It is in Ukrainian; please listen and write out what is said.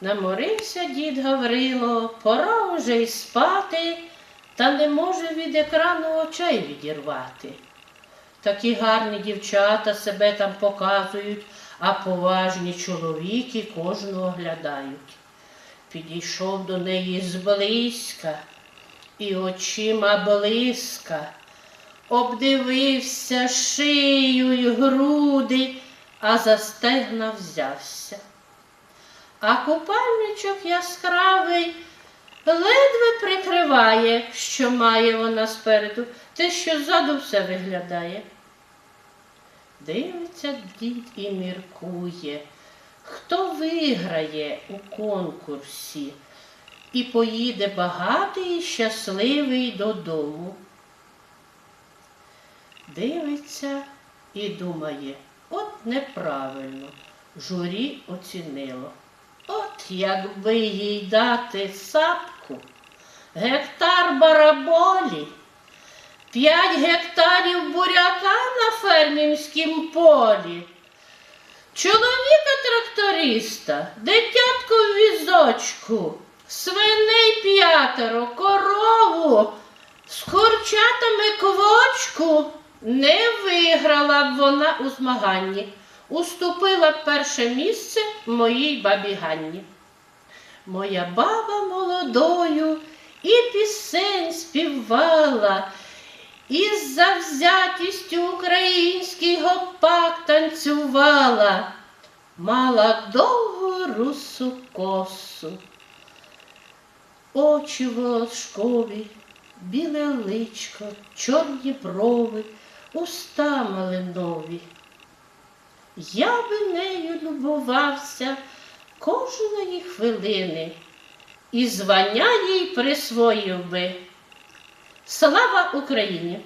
Наморився дід Гаврило, пора уже й спати, та не може від екрану очей відірвати. Такі гарні дівчата себе там показують, а поважні чоловіки кожного оглядають. Підійшов до неї зблизька і очима блиска, обдивився шию й груди, а за стегна взявся. А купальничок яскравий ледве прикриває, що має вона спереду, те, що ззаду все виглядає. Дивиться дід і міркує, хто виграє у конкурсі і поїде багатий і щасливий додому. Дивиться і думає, от неправильно, журі оцінило. Якби їй дати сапку, гектар бараболі, п'ять гектарів буряка на фермерськім полі, чоловіка-тракториста, дитятко в візочку, свиней п'ятеро, корову, з курчатами квочку, не виграла б вона у змаганні, уступила б перше місце моїй бабі Ганні. Моя баба молодою і пісень співала, і з завзятістю український гопак танцювала, мала довгу русу косу, очі волошкові, біле личко, чорні брови, уста малинові. Я би нею любувався кожної хвилини і звання їй присвоїв би. Слава Україні!